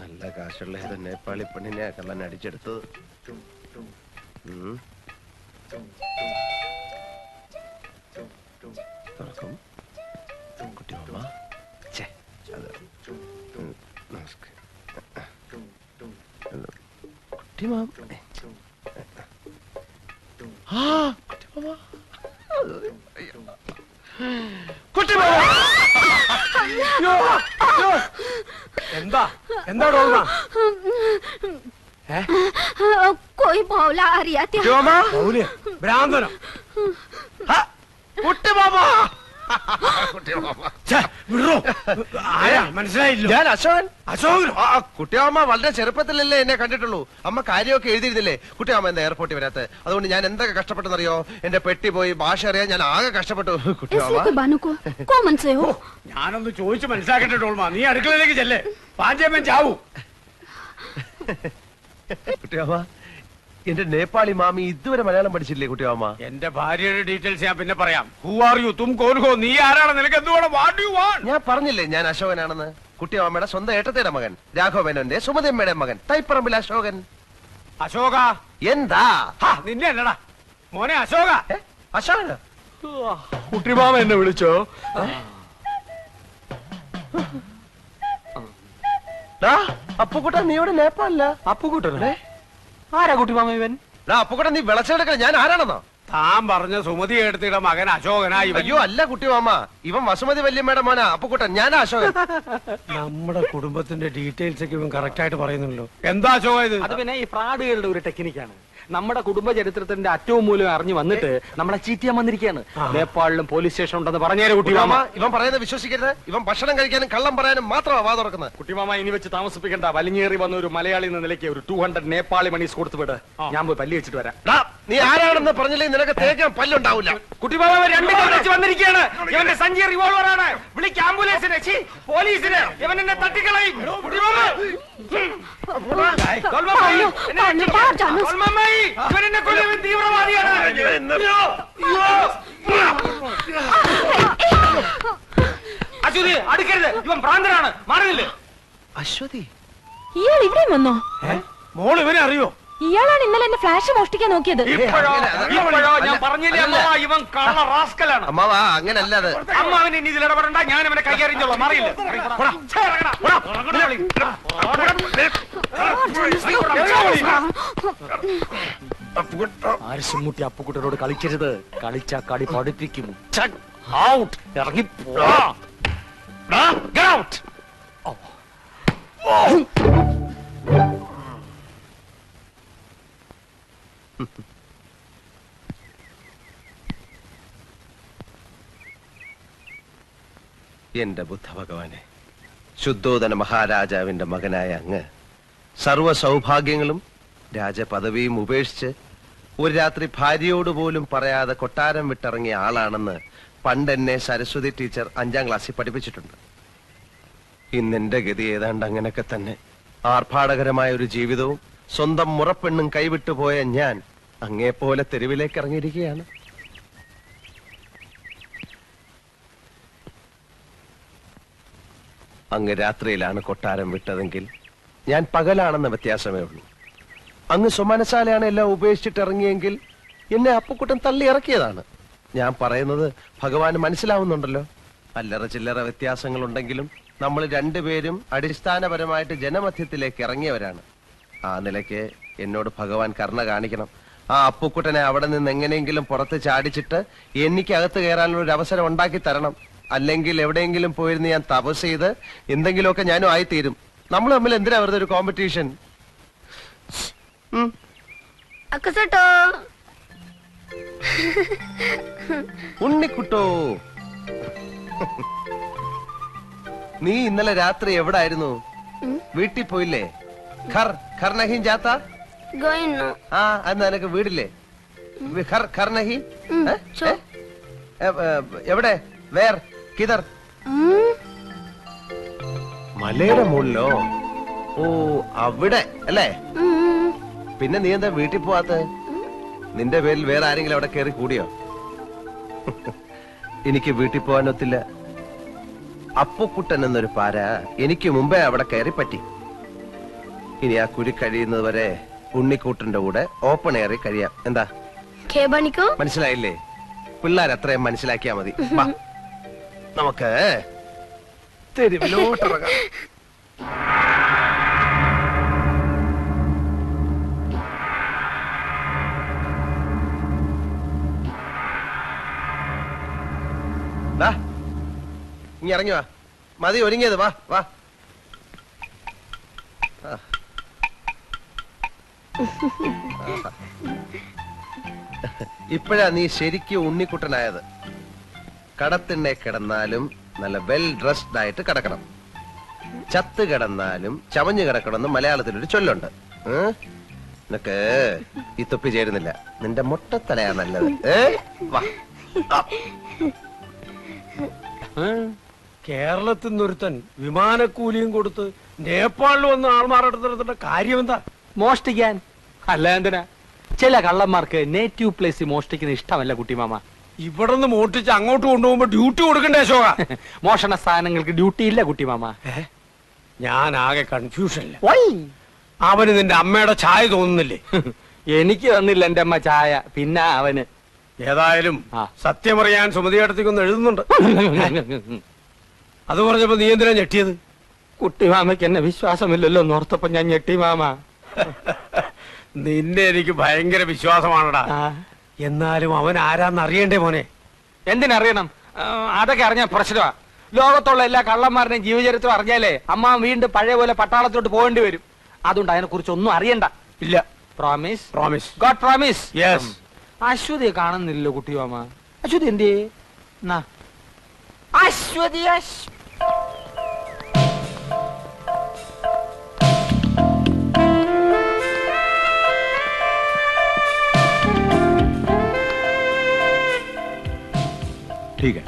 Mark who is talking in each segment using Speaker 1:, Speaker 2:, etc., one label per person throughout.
Speaker 1: നല്ല കാശുള്ള ഏതോ നേപ്പാളി പെണ്ണിനെ കള്ളൻ അടിച്ചെടുത്തത്. തുറക്കും. കുട്ടി മാമ. ഛെ, അത് ഉം, നമസ്കാരം കുട്ടി മാമ ആ കുട്ടി മാമ. അയ്യോ. കുട്ടി മാമ.
Speaker 2: എന്താ എന്താ ഡോൾമ
Speaker 3: कोई भौला हरियाती
Speaker 1: കുട്ടി മാമ
Speaker 2: മൗലിയ ഭ്രാന്തനം
Speaker 1: ആ, കുട്ടി മാമ
Speaker 2: കുട്ടിയമ്മ.
Speaker 1: ഞാൻ അശോകൻ. അശോകൻ വളരെ ചെറുപ്പത്തിലല്ലേ എന്നെ കണ്ടിട്ടുള്ളൂ. അമ്മ കാര്യമൊക്കെ എഴുതിയിരുന്നില്ലേ? കുട്ടിയമ്മ എന്താ എയർപോർട്ടിൽ വരാത്ത? അതുകൊണ്ട് ഞാൻ എന്തൊക്കെ കഷ്ടപ്പെട്ടെന്നറിയോ? എന്റെ പെട്ടി പോയി ഭാഷ അറിയാൻ ഞാൻ ആകെ കഷ്ടപ്പെട്ടു. കുട്ടിയാമ്മ.
Speaker 2: ഞാനൊന്ന് ചോദിച്ചു മനസ്സിലാക്കട്ടെ നീ അടുക്കളയിലേക്ക് ചെല്ലേ. പാഞ്ചേമ്മൻ ചാവൂ.
Speaker 1: കുട്ടിയമ്മ എന്റെ നേപ്പാളി മാമി ഇതുവരെ മലയാളം പഠിച്ചില്ലേ കുട്ടിയാമ്മ?
Speaker 2: എന്റെ ഭാര്യയുടെ ഡീറ്റെയിൽസ് ഞാൻ പിന്നെ പറയാം. ഹൂ ആർ യു തും കോൻ ഹോ നീ ആരാണ്? നിനക്ക് എന്തുവേണം? വാട്ട് യു വാണ്ട്
Speaker 1: ഞാൻ പറഞ്ഞില്ലേ ഞാൻ അശോകനാണെന്ന്? കുട്ടിയാമ്മയുടെ സ്വന്തം ഏട്ടത്തിയുടെ മകൻ രാഘവനന്റെ സുമതിയമ്മയുടെ മകൻ തൈപ്പറമ്പിൽ അശോകൻ.
Speaker 2: അശോക?
Speaker 1: എന്താ?
Speaker 2: ഹാ, നിന്നെ അല്ലടാ. മോനെ അശോക.
Speaker 1: ഏ? അശോകന?
Speaker 2: കുട്ടിമാമ എന്നെ വിളിച്ചോ?
Speaker 1: അപ്പുക്കുട്ട നീ ഇവിടെ നേപ്പാളല്ല
Speaker 2: അപ്പുകൂട്ടനെ ആരാ കുട്ടിമാമ ഇവൻ?
Speaker 1: അപ്പുക്കുട്ട നീ വിളച്ചെടുക്കണം ഞാൻ ആരാണെന്നോ?
Speaker 2: താൻ പറഞ്ഞ സുമതി എടുത്തിയുടെ മകൻ അശോകനാ ഇവൻ.
Speaker 1: അയ്യോ അല്ല കുട്ടി മാമ. ഇവൻ വസുമതി വല്യമ്മയുടെ മോനാ. അപ്പുക്കുട്ടൻ ഞാൻ അശോകൻ.
Speaker 2: നമ്മുടെ കുടുംബത്തിന്റെ ഡീറ്റെയിൽസ് ഒക്കെ ഇവൻ കറക്റ്റ് ആയിട്ട് പറയുന്നുണ്ടല്ലോ. എന്താ അശോക ഇത്?
Speaker 4: അത് പിന്നെ ഈ ഫ്രാഡുകളുടെ ഒരു ടെക്നിക്കാണ്. നമ്മുടെ കുടുംബ ചരിത്രത്തിന്റെ അറ്റവും മൂലം അറിഞ്ഞു വന്നിട്ട് നമ്മളെ ചീറ്റ് ചെയ്യാൻ വന്നിരിക്കുകയാണ് നേപ്പാളിലും പോലീസ് സ്റ്റേഷൻ ഉണ്ടെന്ന് പറഞ്ഞേരെ
Speaker 1: കുട്ടിമാമ ഇവൻ പറയുന്നത് വിശ്വസിക്കരുത് ഇവൻ ഭക്ഷണം കഴിക്കാനും കള്ളം പറയാനും മാത്രമാണ് വാ തുറക്കുന്നത്
Speaker 4: കുട്ടിമാമ ഇനി വെച്ച് താമസിപ്പിക്കേണ്ട വലിഞ്ഞേറി വന്ന ഒരു മലയാളി എന്ന നിലയ്ക്ക് ഒരു ടൂ ഹൺഡ്രഡ് നേപ്പാളി മണീസ് കൊടുത്തു വിട് ഞാൻ പോയി പല്ലി വെച്ചിട്ട് വരാം
Speaker 1: നീ ആരാണെന്ന് പറഞ്ഞില്ലേ നിനക്ക് തേക്കാൻ പല്ലുണ്ടാവില്ല
Speaker 4: കുട്ടിമാമ രണ്ട് വെച്ച് വന്നിരിക്കുകയാണ് ഇവന്റെ സഞ്ചി റിവോൾവർ ആണ് വിളിക്ക് ആംബുലൻസിനെ പോലീസിന് പോലീസിനെ ഇവൻ എന്നെ തട്ടിക്കളയും കുട്ടിമാമ കൊൽമാമായി, എന്നെ
Speaker 3: പാഞ്ഞു,
Speaker 4: രക്ഷിക്ക്.
Speaker 3: പാ, ജാനു.
Speaker 4: കൊൽമാമായി, ഇവൻ എന്നെ കൊല്ലും, ഇവൻ തീവ്രവാദിയാണ്. അശ്വതി അടുക്കരുത്. ഇവൻ ഭ്രാന്തനാണ്. മാറുന്നില്ലേ
Speaker 1: അശ്വതി.
Speaker 3: ഇയാൾ ഇവിടെ വന്നോ?
Speaker 2: മോൾ ഇവനെ അറിയോ?
Speaker 3: ഇയാളാണ് ഇന്നലെ എന്റെ ഫ്ലാഷ് മോഷ്ടിക്കാൻ നോക്കിയത്.
Speaker 4: ഞാൻ പറഞ്ഞില്ലേ അമ്മ ഇവൻ കള്ള റാസ്കലാണ്.
Speaker 1: അമ്മാവാ അങ്ങനല്ല അത്.
Speaker 4: അമ്മ അവന് ഇനി ഇതിൽ ഇടപെടണ്ട ഞാൻ അവനെ കൈകാര്യം മാറിയില്ല? ആരിശുമുട്ടി അപ്പുക്കുട്ടനോട് കളിക്കരുത്. കളിച്ച കളി പഠിപ്പിക്കും. ഔട്ട് ഇറങ്ങി ഔട്ട്
Speaker 1: എന്റെ ബുദ്ധ ഭഗവാനെ ശുദ്ധോദന മഹാരാജാവിന്റെ മകനായ അങ്ങ് സർവ സൗഭാഗ്യങ്ങളും രാജപദവിയും ഉപേക്ഷിച്ച് ഒരു രാത്രി ഭാര്യയോട് പോലും പറയാതെ കൊട്ടാരം വിട്ടിറങ്ങിയ ആളാണെന്ന് പണ്ട് എന്നെ സരസ്വതി ടീച്ചർ അഞ്ചാം ക്ലാസ്സിൽ പഠിപ്പിച്ചിട്ടുണ്ട്. ഇന്നെന്റെ ഗതി ഏതാണ്ട് അങ്ങനെയൊക്കെ തന്നെ. ആർഭാടകരമായ ഒരു ജീവിതവും സ്വന്തം മുറപ്പെണ്ണും കൈവിട്ടു പോയ ഞാൻ അങ്ങേപ്പോലെ തെരുവിലേക്ക് ഇറങ്ങിയിരിക്കുകയാണ്. അങ്ങ് രാത്രിയിലാണ് കൊട്ടാരം വിട്ടതെങ്കിൽ ഞാൻ പകലാണെന്ന വ്യത്യാസമേ ഉള്ളൂ. അങ്ങ് സുമനശാലയാണ് എല്ലാം ഉപേക്ഷിച്ചിട്ട് ഇറങ്ങിയെങ്കിൽ എന്നെ അപ്പുക്കുട്ടൻ തള്ളി ഇറക്കിയതാണ്. ഞാൻ പറയുന്നത് ഭഗവാന് മനസ്സിലാവുന്നുണ്ടല്ലോ. അല്ലറ ചില്ലറ വ്യത്യാസങ്ങളുണ്ടെങ്കിലും നമ്മൾ രണ്ടുപേരും അടിസ്ഥാനപരമായിട്ട് ജനമധ്യത്തിലേക്ക് ഇറങ്ങിയവരാണ്. ആ നിലയ്ക്ക് എന്നോട് ഭഗവാൻ കരുണ കാണിക്കണം. ആ അപ്പുക്കുട്ടനെ അവിടെ നിന്ന് എങ്ങനെയെങ്കിലും പുറത്ത് ചാടിച്ചിട്ട് എനിക്ക് അകത്ത് കയറാനുള്ള ഒരു അവസരം ഉണ്ടാക്കി തരണം. അല്ലെങ്കിൽ എവിടെയെങ്കിലും പോയിരുന്ന് ഞാൻ തപസ് ചെയ്ത് എന്തെങ്കിലുമൊക്കെ ഞാനും ആയിത്തീരും. നമ്മൾ തമ്മിൽ എന്തിനാ വെറുതെ ഒരു കോമ്പറ്റീഷൻ
Speaker 3: അക്കസട്ടോ.
Speaker 1: ഉണ്ണിക്കുട്ടോ. നീ ഇന്നലെ രാത്രി എവിടെ ആയിരുന്നു വീട്ടിൽ പോയില്ലേ? ഖർ ഖർ നഹീം ജാത്ത? ആ അന്ന് നിനക്ക് വീടില്ലേ? ഖർ ഖർ നഹീം? എവിടെ? വേർ കിതർ. മലയുടെ മുകളിലോ? ഓ അവിടെ അല്ലേ? പിന്നെ നീ എന്താ വീട്ടിൽ പോവാത്ത നിന്റെ പേരിൽ വേറെ ആരെങ്കിലും അവിടെ കയറി കൂടിയോ? എനിക്ക് വീട്ടിൽ പോവാൻ ഒത്തില്ല. അപ്പുക്കുട്ടൻ എന്നൊരു പാര എനിക്ക് മുമ്പേ അവിടെ കയറി പറ്റി. ഇനി ആ കുരി കഴിയുന്നത് വരെ ഉണ്ണിക്കൂട്ടന്റെ കൂടെ ഓപ്പൺ എയറിൽ കഴിയാം. എന്താ? മനസ്സിലായില്ലേ? പിള്ളേർ അത്രയും മനസ്സിലാക്കിയാ മതി. നമുക്ക് തെരുവിലോട്ടിറങ്ങാം ഇങ്ങ് ഇറങ്ങി വാ. മതി ഒരുങ്ങിയത് വാ വാ. ഇപ്പോഴാ നീ ശരിക്കും ഉണ്ണിക്കുട്ടനായത്. കടത്തിണ്ണെ കിടന്നാലും നല്ല വെൽ ഡ്രസ്ഡ് ആയിട്ട് കിടക്കണം. ചത്ത് കിടന്നാലും ചമഞ്ഞു കിടക്കണമെന്ന് മലയാളത്തിലൊരു ചൊല്ലുണ്ട്. ഏ? നിനക്ക് ഈ തൊപ്പി ചേരുന്നില്ല. നിന്റെ മുട്ടത്തലയാ നല്ലത്.
Speaker 2: കേരളത്തിൽ നിന്നൊരുത്തൻ വിമാനക്കൂലിയും കൊടുത്ത് നേപ്പാളിൽ വന്ന് ആൾമാരുടെ കാര്യം എന്താ
Speaker 4: മോഷ്ടിക്കാൻ. അല്ല എന്തിനാ? ചില കള്ളന്മാർക്ക് നേറ്റീവ് പ്ലേസ് മോഷ്ടിക്കുന്ന ഇഷ്ടമല്ല കുട്ടിമാമ.
Speaker 2: ഇവിടെ നിന്ന് മോട്ടിച്ച് അങ്ങോട്ട് കൊണ്ടുപോകുമ്പോ ഡ്യൂട്ടി കൊടുക്കണ്ടേ അശോക?
Speaker 4: മോഷണ സ്ഥാനങ്ങൾക്ക് ഡ്യൂട്ടി ഇല്ല കുട്ടി കുട്ടിമാമ
Speaker 2: ഞാൻ ആകെ കൺഫ്യൂഷനില്ല അവന് നിന്റെ അമ്മയുടെ ചായ തോന്നുന്നില്ലേ?
Speaker 4: എനിക്ക് തന്നില്ല എന്റെ അമ്മ ചായ പിന്നെ അവന്.
Speaker 2: ഏതായാലും. സത്യമറിയാൻ സുമതിയടത്തേക്കൊന്ന് എഴുതുന്നുണ്ട്. അത് പറഞ്ഞപ്പോ നീ എന്തിനാ ഞെട്ടിയത്?
Speaker 4: കുട്ടിമാമയ്ക്ക് എന്നെ വിശ്വാസമില്ലല്ലോ ഓർത്തപ്പോ ഞാൻ ഞെട്ടി മാമ.
Speaker 2: നിന്നെ എനിക്ക് ഭയങ്കര വിശ്വാസമാണടാ. എന്നാലും അവൻ ആരാന്ന് അറിയണ്ടേ മോനെ?
Speaker 4: എന്തിനറിയണം? ആ, അതൊക്കെ അറിഞ്ഞ പ്രശ്നമാ. ലോകത്തുള്ള എല്ലാ കള്ളന്മാരുടെയും ജീവചരിത്രം അറിഞ്ഞാലേ അമ്മ വീണ്ടും പഴയ പോലെ പട്ടാളത്തിലോട്ട് പോകേണ്ടി വരും. അതുകൊണ്ട് അതിനെ കുറിച്ച് ഒന്നും അറിയണ്ട.
Speaker 2: ഇല്ല.
Speaker 4: Promise
Speaker 2: promise
Speaker 4: god promise
Speaker 2: yes
Speaker 4: അശ്വതിയെ കാണുന്നില്ലല്ലോ കുട്ടിയോമ അശ്വതി എന്തേ നാ. അശ്വതി അശ്-
Speaker 5: ठीक है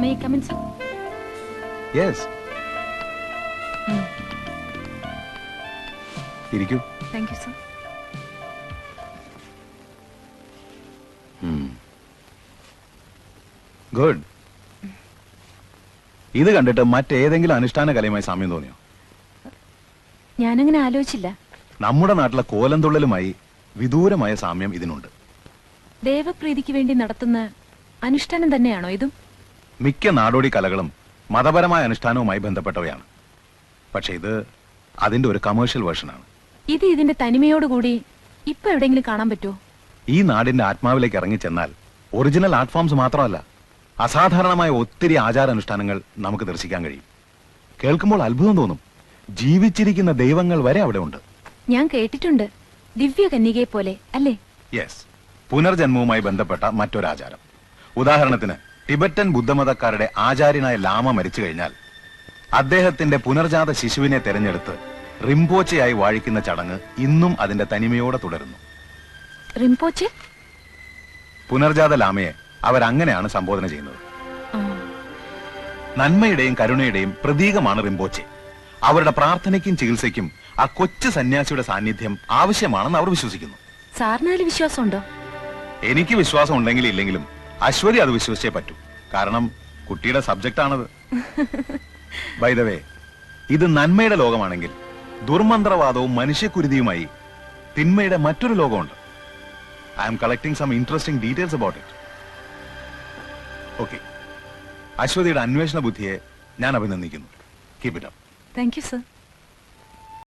Speaker 3: മേ കമിൻ സർ
Speaker 5: यस ഇരിക്കൂ
Speaker 3: താങ്ക് യു സർ
Speaker 5: ഗുഡ് ഇത് കണ്ടിട്ട് മറ്റേതെങ്കിലും അനുഷ്ഠാന കലയുമായി സാമ്യം തോന്നിയോ
Speaker 3: ഞാനങ്ങനെ ആലോചിച്ചില്ല
Speaker 5: നമ്മുടെ നാട്ടിലെ കോലംതുള്ളലുമായി വിദൂരമായ സാമ്യം ഇതിനുണ്ട്
Speaker 3: ദേവപ്രീതിക്ക് വേണ്ടി നടത്തുന്ന അനുഷ്ഠാനം തന്നെയാണോ ഇതും?
Speaker 5: മിക്ക നാടോടി കലകളും മതപരമായ അനുഷ്ഠാനവുമായി ബന്ധപ്പെട്ടവയാണ്. പക്ഷെ ഇത് അതിന്റെ ഒരു കമേഴ്ഷ്യൽ വേർഷനാണ്
Speaker 3: ഇത് ഇതിന്റെ തനിമയോടുകൂടി ഇപ്പൊ എവിടെയെങ്കിലും കാണാൻ പറ്റുമോ
Speaker 5: ഈ നാടിന്റെ ആത്മാവിലേക്ക് ഇറങ്ങിച്ചെന്നാൽ ഒറിജിനൽ ആർട്ട് ഫോംസ് മാത്രമല്ല അസാധാരണമായ ഒത്തിരി ആചാരാനുഷ്ഠാനങ്ങൾ നമുക്ക് ദർശിക്കാൻ കഴിയും. കേൾക്കുമ്പോൾ അത്ഭുതം തോന്നും. ജീവിച്ചിരിക്കുന്ന ദൈവങ്ങൾ വരെ അവിടെ ഉണ്ട്.
Speaker 3: ഞാൻ കേട്ടിട്ടുണ്ട്. ദിവ്യ കന്യകയെ പോലെ അല്ലേ?
Speaker 5: യെസ് പുനർജന്മവുമായി ബന്ധപ്പെട്ട മറ്റൊരാചാരം. ഉദാഹരണത്തിന് ടിബറ്റൻ ബുദ്ധമതക്കാരുടെ ആചാര്യനായ ലാമ മരിച്ചു കഴിഞ്ഞാൽ അദ്ദേഹത്തിന്റെ പുനർജാത ശിശുവിനെ തെരഞ്ഞെടുത്ത് റിംപോച്ചയായി വാഴിക്കുന്ന ചടങ്ങ് ഇന്നും അതിന്റെ തനിമയോടെ തുടരുന്നു.
Speaker 3: റിംപോച്ചെ?
Speaker 5: പുനർജാത ലാമയെ അവരങ്ങനെയാണ് സംബോധന ചെയ്യുന്നത്. നന്മയുടെയും കരുണയുടെയും പ്രതീകമാണ് റിംപോച്ചെ. അവരുടെ പ്രാർത്ഥനയ്ക്കും ചികിത്സയ്ക്കും ആ കൊച്ചു സന്യാസിയുടെ സാന്നിധ്യം ആവശ്യമാണെന്ന് അവർ വിശ്വസിക്കുന്നു.
Speaker 3: സാറിനാല് വിശ്വാസമുണ്ടോ?
Speaker 5: എനിക്ക് വിശ്വാസം ഉണ്ടെങ്കിലും ഇല്ലെങ്കിലും അശ്വതി അത് വിശ്വസിച്ചേ പറ്റൂ. കാരണം കുട്ടിയുടെ സബ്ജക്റ്റ് ആണത്. വൈദവേ ഇത് നന്മയുടെ ലോകമാണെങ്കിൽ ദുർമന്ത്രവാദവും മനുഷ്യക്കുരുതിയുമായി തിന്മയുടെ മറ്റൊരു ലോകമുണ്ട്. I am collecting some interesting details about it okay അശ്വതിയുടെ അന്വേഷണ ബുദ്ധിയെ ഞാൻ അഭിനന്ദിക്കുന്നു. Keep it up
Speaker 3: thank you sir